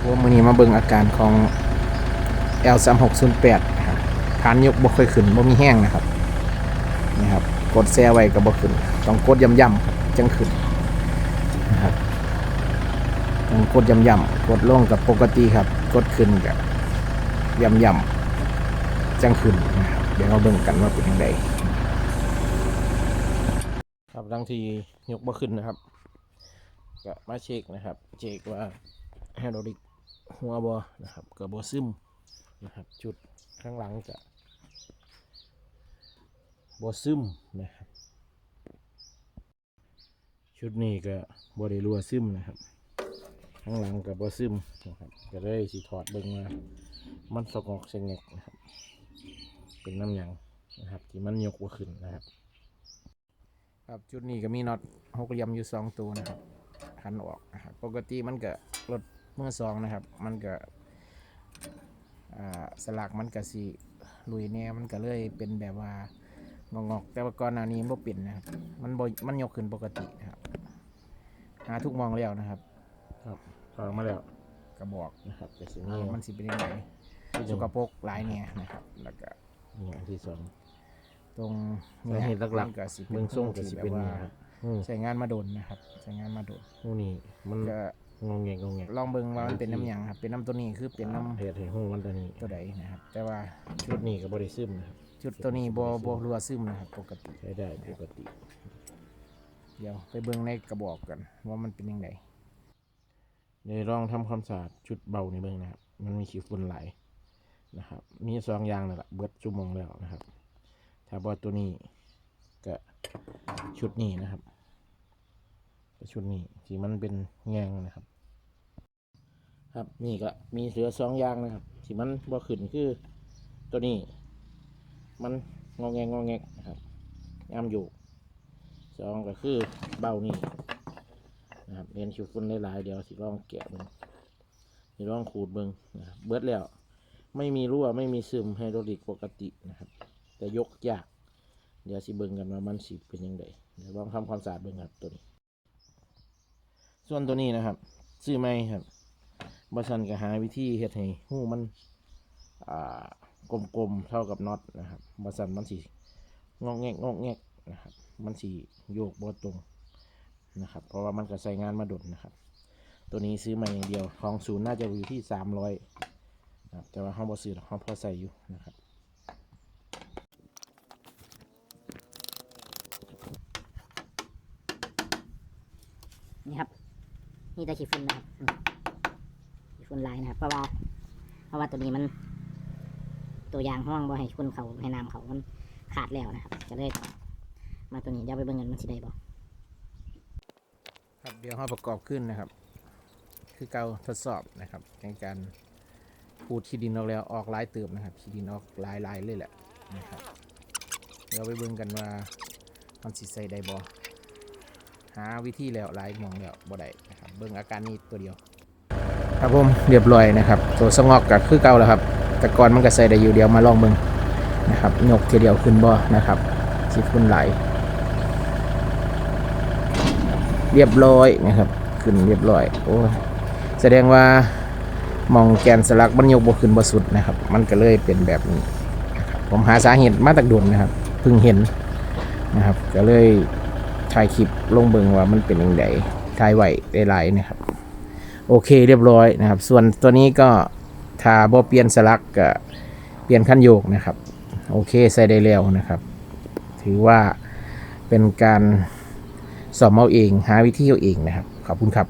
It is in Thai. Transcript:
ครับผมวันนี้มาเบิ่งอาการของ L3608 นะครับฐานยกบ่ค่อยขึ้นบ่มีแห้งนะครับนี่ครับกดแซ่ไว้ก็บ่ขึ้นต้องกดย่ำๆครับจังขึ้นนะครับต้องกดย่ำๆกดลงกับปกติครับ กดขึ้นกับย่ำๆจังขึ้นนะครับเดี๋ยวเราเบิ่งกันว่าเป็นยังไงครับบางทียกบ่ขึ้นนะครับก็มาเช็คนะครับ เช็คว่าไฮดรลิก หัวบอนะครับกับบอซึมนะครับ จุดข้างหลังกับอซึมนะครับ ชุดนี้ก็บอได้รัวซึมนะครับ ข้างหลังกับบอซึมนะครับก็เลยสีถอดเบิ่งมามันสกอกเสงกนะครับ เป็นน้ำยังนะครับ ที่มันยกว่าขึ้นนะครับ ครับจุดนี้ก็มีน็อตหกเหลี่ยมอยู่สองตัวนะครับคันออกนะครับ ปกติมันก็รถ มื่อสองนะครับ มันก็อ่าสลักมันก็สีลุยแน่มันก็เลยเป็นแบบว่างอกๆแต่ว่าก่อนหน้านี้มันบ่เป็นนะครับมันบ่มันยกขึ้นปกตินะครับหาทุกมองแล้วนะครับ ครับออกมาแล้วกระบอกนะครับแต่สิ่งนี้มันสิเป็นยังไงสกปรกหลายเนี่ยนะครับ แล้วก็นี่อันที่สองตรงสาเหตุหลักๆมันก็สิเป็นเบื้องส่งก็สิเป็นแบบนี่ว่าครับอืมใช้งานมาโดนนะครับใช้งานมาโดนหูนี่มันก็ งงแงงงงแงลองเบิ่งว่ามันเป็นน้ำหยังครับ เป็นน้ำตัวนี้คือเป็นน้เหตุให้หูมันตัวนี้ำตัวใดนะครับ แต่ว่าชุดนี้ก็บริซึมนะครับชุดตัวนี้บ่บ่รัวซึมนะครับ ปกติ ใช้ได้ปกติเดี๋ยวไปเบิ่งในกระบอกกันว่ามันเป็นยังไงเดี๋ยวลองทำความสะอาดชุดเบาในเบื้องนะครับ มันมีขี้ฝุ่นไหลายนะครับ มีสองอย่างนั่นแหละเบิดชั่วโมงแล้วนะครับ ถ้าบอตัวนี้ก็ชุดนี้นะครับก็ ชุดนี้ที่มันเป็นแงงนะครับ ครับนี่ก็มีเหลือสองอย่างนะครับที่มันบ่ขึ้นคือตัวนี้ มันงอแงงงอแงกนะครับยามอยู่สองก็คือเบานี่นะครับเรียนชิวฟุ้นหลายๆเดี๋ยวสิลองแกะเบิ้งสิลองขูดเบิ้งนะครับเบิดแล้ว ไม่มีรั่วไม่มีซึมไฮดรอลิกปกตินะครับ แต่ยกยาก เดี๋ยวสิเบิ้งกันว่ามันสิเป็นยังไงเดี๋ยวลองทำความสะอาดเบิ้งครับตัวนี้ ส่วนตัวนี้นะครับ ซื้อไหมครับบริษัทก็หาวิธีเฮ็ดให้หูมันอ่ากลมๆเท่ากับน็อตนะครับบริษัทมันสิงอกแงกงอกแงกนะครับ มันสิโยกบ่ตรงนะครับ เพราะว่ามันก็ใส่งานมาดนนะครับ ตัวนี้ซื้อมาอย่างเดียวของศูนย์น่าจะอยู่ที่สามร้อยนะครับแต่ว่าห้องบอซื้อห้องพอใส่อยู่นะครับนี่ครับ นี่แต่ขี้ฝุ่นนะครับขี้ฝุ่นลายนะครับ เพราะว่า เพราะว่าตัวนี้มัน ตัวยางห้องบ่ให้คุณเขาให้น้ำเขามันขาดแล้วนะครับก็เลยมาตัวนี้เดี๋ยวไปเบิ่งกันมันสิได้บ่ครับเดี๋ยวเราประกอบขึ้นนะครับ คือเกาทดสอบนะครับในการพูดขี้ดินออกแล้วออกลายเติมนะครับขี้ดินออกลายลายเลยแหละนะครับเดี๋ยวไปเบิ่งกันว่ามันสิใส่ได้บ่ หาวิธีแล้วหลายมองแล้วบ่ได้นะครับเบิ่งอาการนี้ตัวเดียว ครับผมเรียบร้อยนะครับ ตัวสงอกก็คือเก่าแล้วครับ แต่ก่อนมันก็ใส่ได้อยู่เดียวมาลองเบิ่งนะครับยกทีเดียวขึ้นบ่นะครับสิขึ้นไหลเรียบร้อยนะครับ ขึ้นเรียบร้อยโอ้แสดงว่ามองแกนสลักมันยกบ่ขึ้นบ่สุดนะครับ มันก็เลยเป็นแบบนี้ ผมหาสาเหตุมาตักดุนนะครับเพิ่งเห็นนะครับ ก็เลย ถ่ายคลิปลงเบิงว่ามันเป็นยังไงถ่ายไหวได้หลายนะครับ โอเคเรียบร้อยนะครับ ส่วนตัวนี้ก็ทาบ่เปลี่ยนสลักก็เปลี่ยนขั้นโยกนะครับ โอเคใส่ได้แล้วนะครับ ถือว่าเป็นการสอบเอาเอง หาวิธีเอาเองนะครับ ขอบคุณครับ